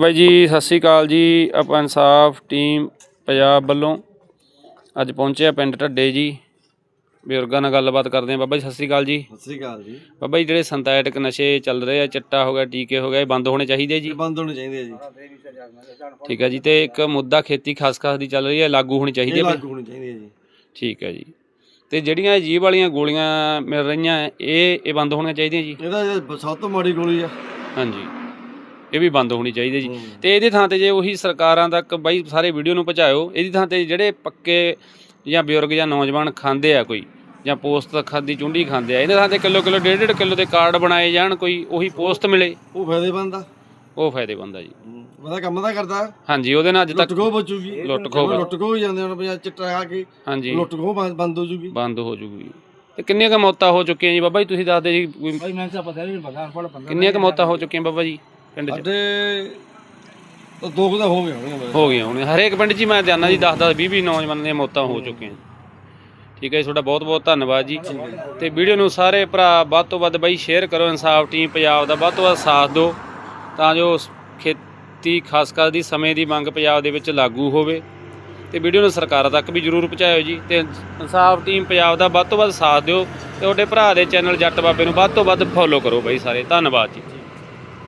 ਬਾਈ ਜੀ ਸਤਿ ਸ੍ਰੀ ਅਕਾਲ ਜੀ। ਆਪਾਂ ਇਨਸਾਫ ਟੀਮ ਪੰਜਾਬ ਵੱਲੋਂ ਅੱਜ ਪਹੁੰਚੇ ਆ ਪਿੰਡ ਢੱਡੇ ਜੀ। ਬਜ਼ੁਰਗਾਂ ਨਾਲ ਗੱਲਬਾਤ ਕਰਦੇ ਆ। ਬਾਬਾ ਜੀ ਸਤਿ ਸ੍ਰੀ ਅਕਾਲ ਜੀ। ਸਤਿ ਸ੍ਰੀ ਅਕਾਲ ਜੀ। ਬਾਬਾ ਜੀ ਜਿਹੜੇ ਸਿੰਥੈਟਿਕ ਨਸ਼ੇ ਚੱਲ ਰਹੇ ਆ ਚਿੱਟਾ ਹੋ ਗਿਆ ਟੀਕੇ ਹੋ ਗਏ ਬੰਦ ਹੋਣੇ ਚਾਹੀਦੇ ਜੀ? ਬੰਦ ਹੋਣੇ ਚਾਹੀਦੇ ਆ ਜੀ। ਠੀਕ ਹੈ ਜੀ ਤੇ ਇੱਕ ਮੁੱਦਾ ਖੇਤੀ ਖਾਸ ਖਾਸ ਦੀ ਚੱਲ ਰਹੀ ਹੈ ਲਾਗੂ ਹੋਣੀ ਚਾਹੀਦੀ ਹੈ ਲਾਗੂ ਹੋਣੇ ਚਾਹੀਦੇ ਆ ਜੀ। ਠੀਕ ਹੈ ਜੀ। ਤੇ ਜਿਹੜੀਆਂ ਜੀਭ ਵਾਲੀਆਂ ਗੋਲੀਆਂ ਮਿਲ ਰਹੀਆਂ ਹੈ, ਇਹ ਇਹ ਬੰਦ ਹੋਣੀਆਂ ਚਾਹੀਦੀਆਂ ਜੀ? ਇਹਦਾ ਇਹ ਸਭ ਤੋਂ ਮਾੜੀ ਗੋਲੀ ਆ। ਹਾਂਜੀ। ਇਹ ਵੀ ਬੰਦ ਹੋਣੀ ਚਾਹੀਦੀ ਹੈ ਜੀ। ਤੇ ਇਹਦੀ ਥਾਂ ਤੇ ਜੇ ਉਹੀ ਸਰਕਾਰਾਂ ਤੱਕ ਬਾਈ ਸਾਰੇ ਵੀਡੀਓ ਨੂੰ ਪਹੁੰਚਾਇਓ ਇਹਦੀ ਥਾਂ ਤੇ ਜਿਹੜੇ ਪੱਕੇ ਜਾਂ ਬਜ਼ੁਰਗ ਜਾਂ ਨੌਜਵਾਨ ਖਾਂਦੇ ਆ ਕੋਈ ਜਾਂ ਪੋਸਤ ਖਾਦੀ ਚੁੰਡੀ ਖਾਂਦੇ ਆ ਇਹਨਾਂ ਥਾਂ ਤੇ ਕਿਲੋ ਕਿਲੋ ਡੇਢ ਡੇਢ ਕਿਲੋ ਦੇ ਕਾਰਡ ਬਣਾਏ ਜਾਣ ਕੋਈ ਉਹੀ ਪੋਸਟ ਮਿਲੇ। ਉਹ ਫਾਇਦੇਮੰਦ ਆ। ਉਹ ਫਾਇਦੇਮੰਦ ਆ ਜੀ। ਉਹਦਾ ਕੰਮ ਤਾਂ ਕਰਦਾ। ਹਾਂਜੀ ਉਹਦੇ ਨਾਲ ਅੱਜ ਤੱਕ ਖੋਹ ਬਚੂਗੀ। ਲੁੱਟ ਖੋਹ ਜਦੋਂ ਹੁਣ ਪੰਜਾਬ ਚਿੱਟਾ ਆ ਕੇ। ਹਾਂਜੀ। ਲੁੱਟ ਖੋਹ ਬੰਦ- ਹੋ ਜੂਗੀ। ਬੰਦ ਹੋ ਜੂਗੀ। ਤੇ ਕਿੰਨੀਆਂ ਕੁ ਮੌਤਾਂ ਹੋ ਚੁੱਕੀਆਂ ਜੀ ਬਾਬਾ ਜੀ? ਤੁਸੀਂ ਦੱਸਦੇ ਜੀ ਭਾਈ ਮੈਂ ਤਾਂ ਪਤਾ ਨਹੀਂ ਪਤਾ ਅਨਪੜ੍ਹ ਬੰਦਾ ਕਿੰਨੀਆਂ ਕੁ ਮੌਤਾਂ ਹੋ ਚੁੱਕੀਆਂ ਬਾਬਾ ਜੀ? ਪਿੰਡ 'ਚ? ਸਾਡੇ ਤਾਂ ਦੋ ਕੁ ਤਾਂ ਹੋ ਗਏ ਹੋਣਗੇ ਹੋ ਗਈਆਂ ਹੁਣ। ਹਰੇਕ ਪਿੰਡ 'ਚ ਹੀ ਮੈਂ ਜਾਣਦਾ ਜੀ 10 10 20 20 ਨੌਜਵਾਨਾਂ ਦੀਆਂ ਮੌਤਾਂ ਹੋ ਚੁੱਕੀਆਂ। ਠੀਕ ਹੈ ਜੀ ਤੁਹਾਡਾ ਬਹੁਤ ਬਹੁਤ ਧੰਨਵਾਦ ਜੀ। ਤੇ ਵੀਡੀਓ ਨੂੰ ਸਾਰੇ ਭਰਾ ਵੱਧ ਤੋਂ ਵੱਧ ਬਾਈ ਸ਼ੇਅਰ ਕਰੋ ਇਨਸਾਫ ਟੀਮ ਪੰਜਾਬ ਦਾ ਵੱਧ ਤੋਂ ਵੱਧ ਸਾਥ ਦਿਓ। ਤਾਂ ਜੋ ਸ- ਖੇਤੀ ਖਾਸ ਕਰ ਦੀ ਸਮੇਂ ਦੀ ਮੰਗ ਪੰਜਾਬ ਦੇ ਵਿੱਚ ਲਾਗੂ ਹੋਵੇ। ਤੇ ਵੀਡੀਓ ਨੂੰ ਸਰਕਾਰਾਂ ਤੱਕ ਵੀ ਜਰੂਰ ਪਹੁੰਚਾਇਓ ਜੀ। ਤੇ ਇਨਸਾਫ ਟੀਮ ਪੰਜਾਬ ਦਾ ਵੱਧ ਤੋਂ ਵੱਧ ਸਾਥ ਦਿਓ। ਤੇ ਤੁਹਾਡੇ ਭਰਾ ਦੇ ਚੈਨਲ ਜੱਟ ਬਾਬੇ ਨੂੰ ਵੱਧ ਤੋਂ ਵੱਧ ਫੋਲੋ ਕਰੋ ਬਾਈ ਸਾਰੇ। ਧੰਨਵਾਦ ਜੀ।